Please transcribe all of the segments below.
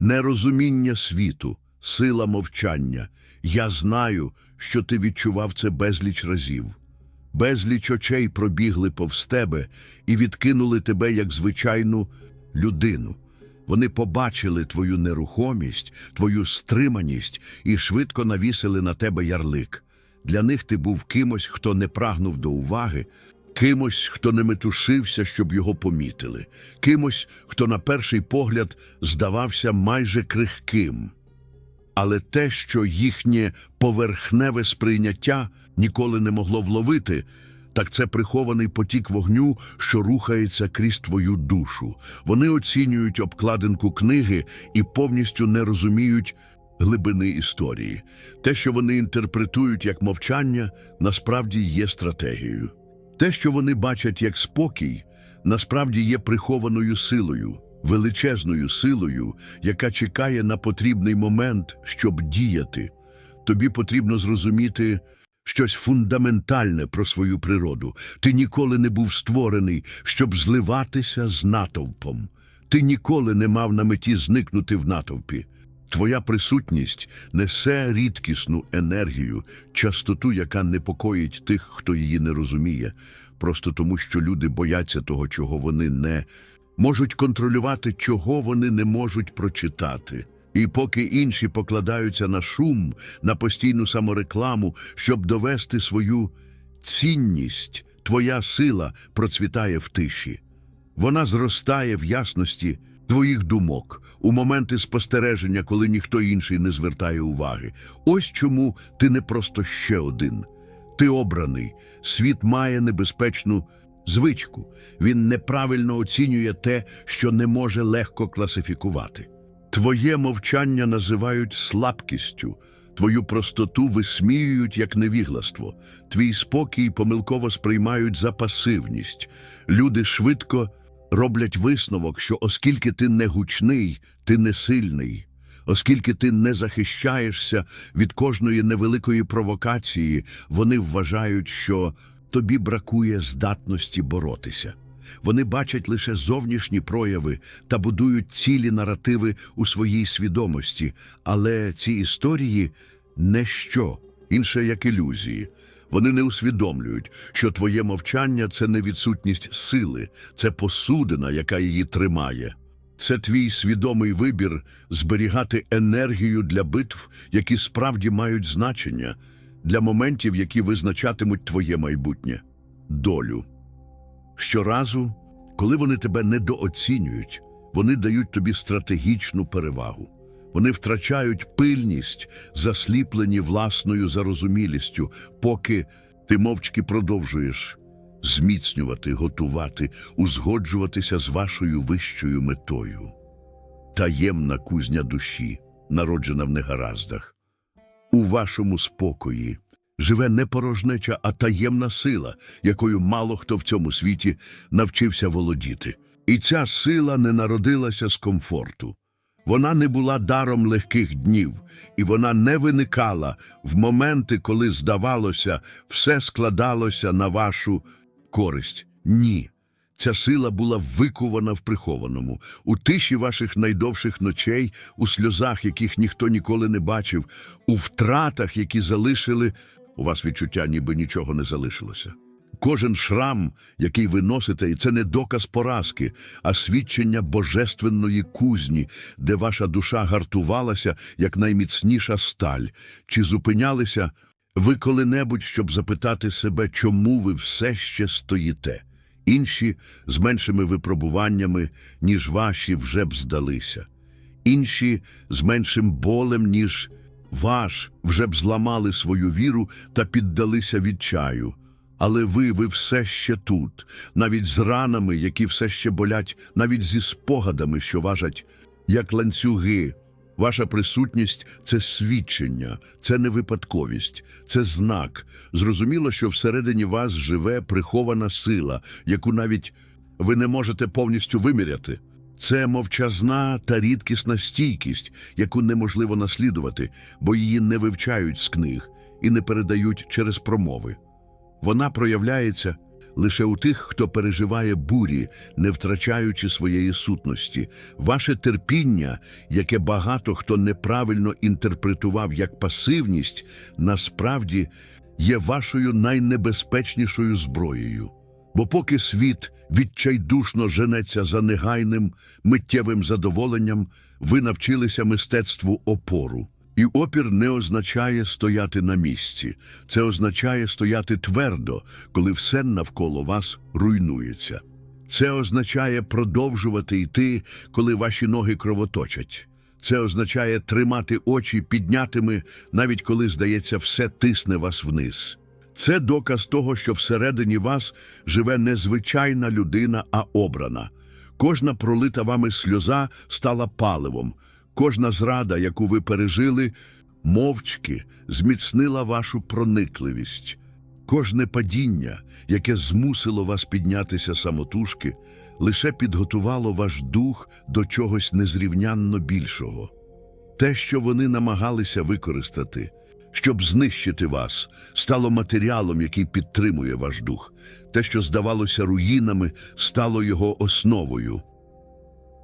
нерозуміння світу, сила мовчання. Я знаю, що ти відчував це безліч разів. Безліч очей пробігли повз тебе і відкинули тебе як звичайну людину. Вони побачили твою нерухомість, твою стриманість і швидко навісили на тебе ярлик. Для них ти був кимось, хто не прагнув до уваги, кимось, хто не метушився, щоб його помітили, кимось, хто на перший погляд здавався майже крихким. Але те, що їхнє поверхневе сприйняття ніколи не могло вловити, так це прихований потік вогню, що рухається крізь твою душу. Вони оцінюють обкладинку книги і повністю не розуміють глибини історії. Те, що вони інтерпретують як мовчання, насправді є стратегією. Те, що вони бачать як спокій, насправді є прихованою силою, величезною силою, яка чекає на потрібний момент, щоб діяти. Тобі потрібно зрозуміти щось фундаментальне про свою природу. Ти ніколи не був створений, щоб зливатися з натовпом. Ти ніколи не мав на меті зникнути в натовпі. Твоя присутність несе рідкісну енергію, частоту, яка непокоїть тих, хто її не розуміє, просто тому, що люди бояться того, чого вони не можуть контролювати, чого вони не можуть прочитати. І поки інші покладаються на шум, на постійну саморекламу, щоб довести свою цінність, твоя сила процвітає в тиші. Вона зростає в ясності твоїх думок у моменти спостереження, коли ніхто інший не звертає уваги. Ось чому ти не просто ще один. Ти обраний. Світ має небезпечну звичку. Він неправильно оцінює те, що не може легко класифікувати. Твоє мовчання називають слабкістю, твою простоту висміюють як невігластво, твій спокій помилково сприймають за пасивність. Люди швидко роблять висновок, що оскільки ти не гучний, ти не сильний. Оскільки ти не захищаєшся від кожної невеликої провокації, вони вважають, що тобі бракує здатності боротися. Вони бачать лише зовнішні прояви та будують цілі наративи у своїй свідомості, але ці історії не що, інше як ілюзії. Вони не усвідомлюють, що твоє мовчання це не відсутність сили, це посудина, яка її тримає. Це твій свідомий вибір зберігати енергію для битв, які справді мають значення, для моментів, які визначатимуть твоє майбутнє, долю. Щоразу, коли вони тебе недооцінюють, вони дають тобі стратегічну перевагу. Вони втрачають пильність, засліплені власною зарозумілістю, поки ти мовчки продовжуєш зміцнювати, готувати, узгоджуватися з вашою вищою метою. Таємна кузня душі, народжена в негараздах. У вашому спокої живе не порожнеча, а таємна сила, якою мало хто в цьому світі навчився володіти. І ця сила не народилася з комфорту. Вона не була даром легких днів, і вона не виникала в моменти, коли, здавалося, все складалося на вашу користь. Ні. Ця сила була викувана в прихованому, у тиші ваших найдовших ночей, у сльозах, яких ніхто ніколи не бачив, у втратах, які залишили у вас відчуття, ніби нічого не залишилося. Кожен шрам, який ви носите, це не доказ поразки, а свідчення божественної кузні, де ваша душа гартувалася як найміцніша сталь. Чи зупинялися ви коли-небудь, щоб запитати себе, чому ви все ще стоїте? Інші з меншими випробуваннями, ніж ваші, вже б здалися. Інші з меншим болем, ніж ваш, вже б зламали свою віру та піддалися відчаю. Але ви, ви все ще тут, навіть з ранами, які все ще болять, навіть зі спогадами, що важать, як ланцюги. Ваша присутність це свідчення, це не випадковість, це знак. Зрозуміло, що всередині вас живе прихована сила, яку навіть ви не можете повністю виміряти. Це мовчазна та рідкісна стійкість, яку неможливо наслідувати, бо її не вивчають з книг і не передають через промови. Вона проявляється лише у тих, хто переживає бурі, не втрачаючи своєї сутності. Ваше терпіння, яке багато хто неправильно інтерпретував як пасивність, насправді є вашою найнебезпечнішою зброєю. Бо поки світ відчайдушно женеться за негайним, миттєвим задоволенням, ви навчилися мистецтву опору. І опір не означає стояти на місці. Це означає стояти твердо, коли все навколо вас руйнується. Це означає продовжувати йти, коли ваші ноги кровоточать. Це означає тримати очі піднятими, навіть коли, здається, все тисне вас вниз. Це доказ того, що всередині вас живе не звичайна людина, а обрана. Кожна пролита вами сльоза стала паливом. Кожна зрада, яку ви пережили, мовчки зміцнила вашу проникливість. Кожне падіння, яке змусило вас піднятися самотужки, лише підготувало ваш дух до чогось незрівнянно більшого. Те, що вони намагалися використати, щоб знищити вас, стало матеріалом, який підтримує ваш дух. Те, що здавалося руїнами, стало його основою.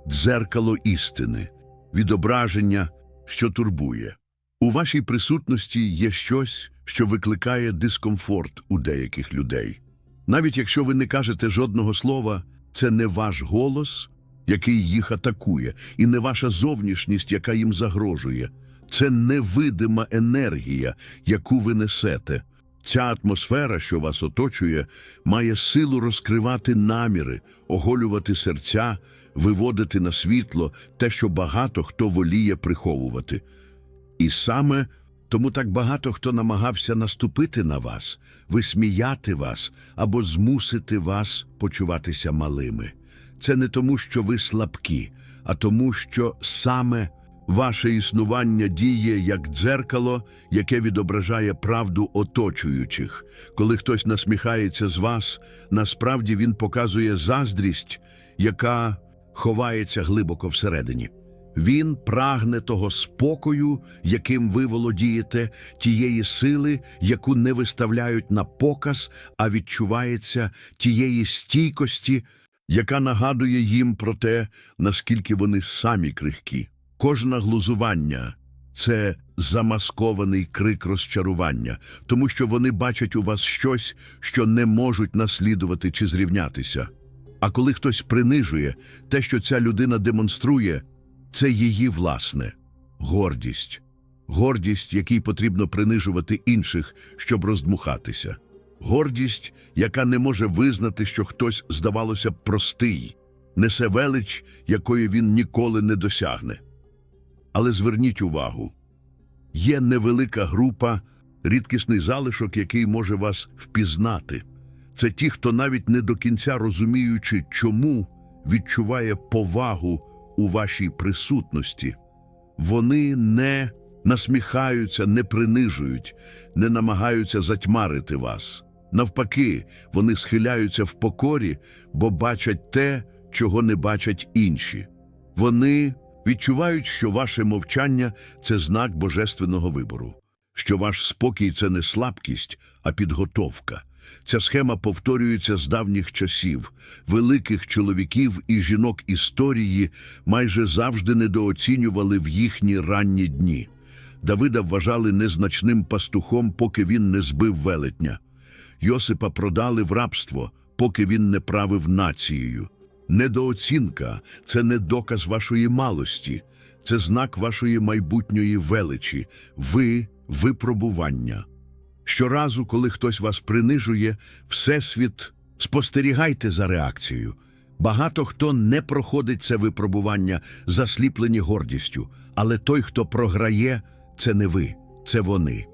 Дзеркало істини, відображення, що турбує. У вашій присутності є щось, що викликає дискомфорт у деяких людей. Навіть якщо ви не кажете жодного слова, це не ваш голос, який їх атакує, і не ваша зовнішність, яка їм загрожує. Це невидима енергія, яку ви несете. Ця атмосфера, що вас оточує, має силу розкривати наміри, оголювати серця, виводити на світло те, що багато хто воліє приховувати. І саме тому так багато хто намагався наступити на вас, висміяти вас або змусити вас почуватися малими. Це не тому, що ви слабкі, а тому, що саме ваше існування діє як дзеркало, яке відображає правду оточуючих. Коли хтось насміхається з вас, насправді він показує заздрість, яка ховається глибоко всередині. Він прагне того спокою, яким ви володієте, тієї сили, яку не виставляють на показ, а відчувається тієї стійкості, яка нагадує їм про те, наскільки вони самі крихкі. Кожне глузування це замаскований крик розчарування, тому що вони бачать у вас щось, що не можуть наслідувати чи зрівнятися. А коли хтось принижує, те, що ця людина демонструє, це її власне гордість. Гордість, якій потрібно принижувати інших, щоб роздмухатися. Гордість, яка не може визнати, що хтось, здавалося б, простий, несе велич, якої він ніколи не досягне. Але зверніть увагу, є невелика група, рідкісний залишок, який може вас впізнати. Це ті, хто навіть не до кінця розуміючи, чому відчуває повагу у вашій присутності. Вони не насміхаються, не принижують, не намагаються затьмарити вас. Навпаки, вони схиляються в покорі, бо бачать те, чого не бачать інші. Вони відчувають, що ваше мовчання це знак божественного вибору, що ваш спокій це не слабкість, а підготовка. Ця схема повторюється з давніх часів. Великих чоловіків і жінок історії майже завжди недооцінювали в їхні ранні дні. Давида вважали незначним пастухом, поки він не збив велетня. Йосипа продали в рабство, поки він не правив нацією. Недооцінка це не доказ вашої малості, це знак вашої майбутньої величі, ви випробування. Щоразу, коли хтось вас принижує, Всесвіт, спостерігайте за реакцією. Багато хто не проходить це випробування, засліплені гордістю, але той, хто програє, це не ви, це вони.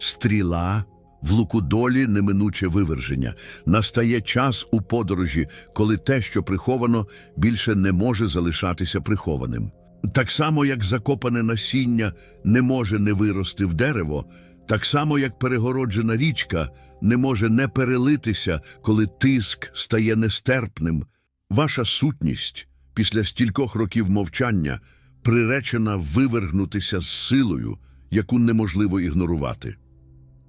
Стріла в луку долі неминуче виверження. Настає час у подорожі, коли те, що приховано, більше не може залишатися прихованим. Так само, як закопане насіння не може не вирости в дерево, так само, як перегороджена річка не може не перелитися, коли тиск стає нестерпним. Ваша сутність після стількох років мовчання приречена вивергнутися з силою, яку неможливо ігнорувати.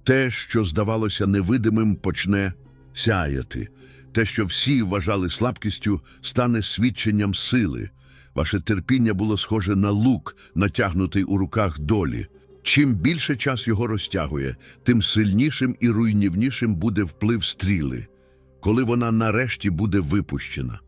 Те, що здавалося невидимим, почне сяяти. Те, що всі вважали слабкістю, стане свідченням сили. Ваше терпіння було схоже на лук, натягнутий у руках долі. Чим більше час його розтягує, тим сильнішим і руйнівнішим буде вплив стріли, коли вона нарешті буде випущена.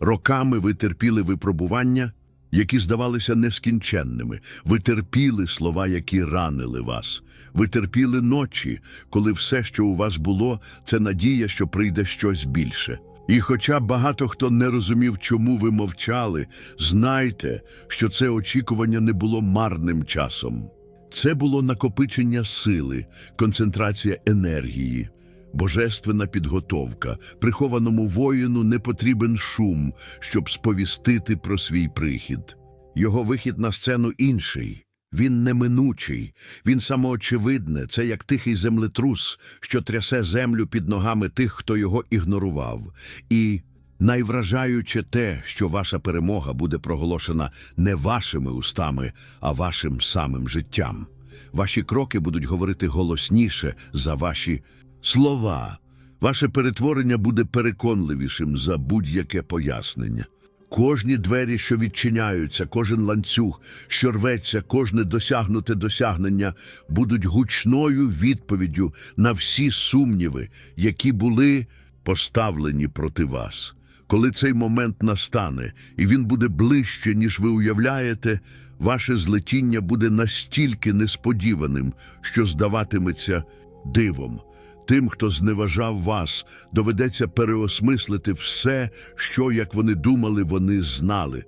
Роками ви терпіли випробування, які здавалися нескінченними. Ви терпіли слова, які ранили вас. Ви терпіли ночі, коли все, що у вас було, це надія, що прийде щось більше. І хоча багато хто не розумів, чому ви мовчали, знайте, що це очікування не було марним часом. Це було накопичення сили, концентрація енергії, божественна підготовка. Прихованому воїну не потрібен шум, щоб сповістити про свій прихід. Його вихід на сцену інший. Він неминучий, він самоочевидне, це як тихий землетрус, що трясе землю під ногами тих, хто його ігнорував. І найвражаюче те, що ваша перемога буде проголошена не вашими устами, а вашим самим життям. Ваші кроки будуть говорити голосніше за ваші слова. Ваше перетворення буде переконливішим за будь-яке пояснення. Кожні двері, що відчиняються, кожен ланцюг, що рветься, кожне досягнуте досягнення, будуть гучною відповіддю на всі сумніви, які були поставлені проти вас. Коли цей момент настане, і він буде ближче, ніж ви уявляєте, ваше злетіння буде настільки несподіваним, що здаватиметься дивом. Тим, хто зневажав вас, доведеться переосмислити все, що, як вони думали, вони знали.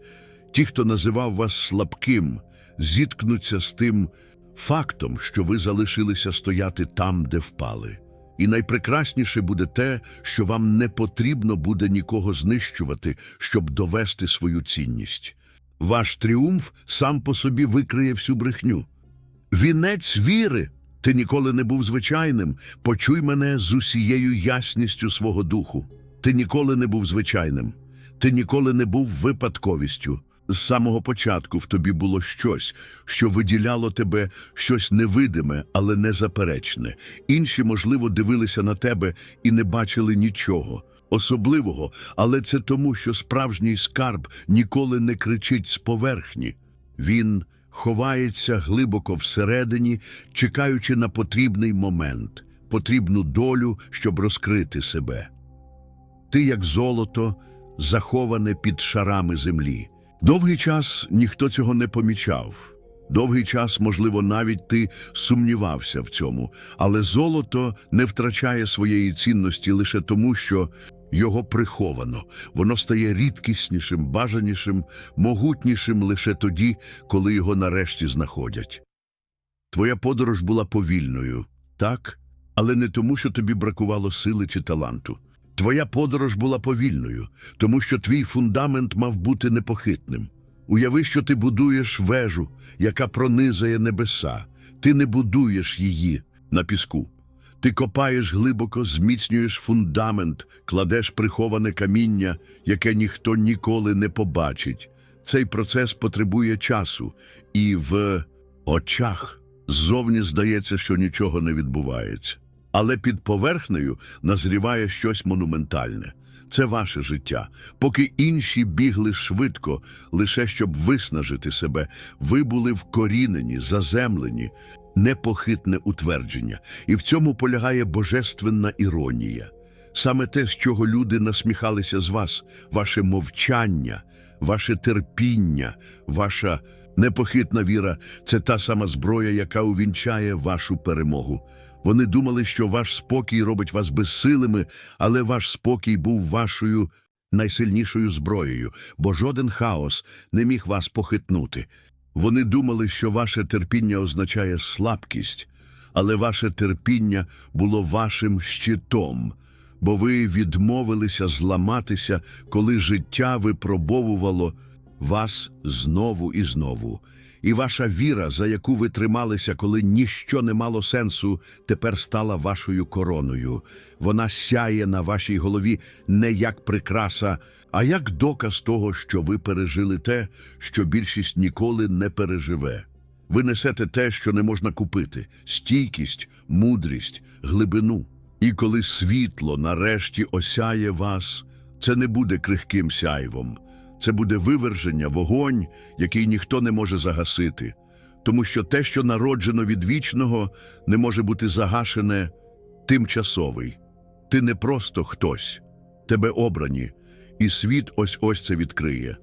Ті, хто називав вас слабким, зіткнуться з тим фактом, що ви залишилися стояти там, де впали. І найпрекрасніше буде те, що вам не потрібно буде нікого знищувати, щоб довести свою цінність. Ваш тріумф сам по собі викриє всю брехню. Вінець віри. Ти ніколи не був звичайним. Почуй мене з усією ясністю свого духу. Ти ніколи не був звичайним. Ти ніколи не був випадковістю. З самого початку в тобі було щось, що виділяло тебе щось невидиме, але незаперечне. Інші, можливо, дивилися на тебе і не бачили нічого особливого, але це тому, що справжній скарб ніколи не кричить з поверхні. Він ховається глибоко всередині, чекаючи на потрібний момент, потрібну долю, щоб розкрити себе. Ти, як золото, заховане під шарами землі. Довгий час ніхто цього не помічав. Довгий час, можливо, навіть ти сумнівався в цьому, але золото не втрачає своєї цінності лише тому, що його приховано. Воно стає рідкіснішим, бажанішим, могутнішим лише тоді, коли його нарешті знаходять. Твоя подорож була повільною, так, але не тому, що тобі бракувало сили чи таланту. Твоя подорож була повільною, тому що твій фундамент мав бути непохитним. Уяви, що ти будуєш вежу, яка пронизає небеса. Ти не будуєш її на піску. Ти копаєш глибоко, зміцнюєш фундамент, кладеш приховане каміння, яке ніхто ніколи не побачить. Цей процес потребує часу, і в очах ззовні здається, що нічого не відбувається. Але під поверхнею назріває щось монументальне. Це ваше життя. Поки інші бігли швидко, лише щоб виснажити себе, ви були вкорінені, заземлені, непохитне утвердження. І в цьому полягає божественна іронія. Саме те, з чого люди насміхалися з вас, ваше мовчання, ваше терпіння, ваша непохитна віра це та сама зброя, яка увінчає вашу перемогу. Вони думали, що ваш спокій робить вас безсилими, але ваш спокій був вашою найсильнішою зброєю, бо жоден хаос не міг вас похитнути. Вони думали, що ваше терпіння означає слабкість, але ваше терпіння було вашим щитом, бо ви відмовилися зламатися, коли життя випробовувало вас знову і знову. І ваша віра, за яку ви трималися, коли ніщо не мало сенсу, тепер стала вашою короною. Вона сяє на вашій голові не як прикраса, а як доказ того, що ви пережили те, що більшість ніколи не переживе. Ви несете те, що не можна купити: стійкість, мудрість, глибину. І коли світло нарешті осяє вас, це не буде крихким сяйвом, це буде виверження, вогонь, який ніхто не може загасити. Тому що те, що народжено від вічного, не може бути загашене тимчасовий. Ти не просто хтось, тебе обрані, і світ ось ось це відкриє.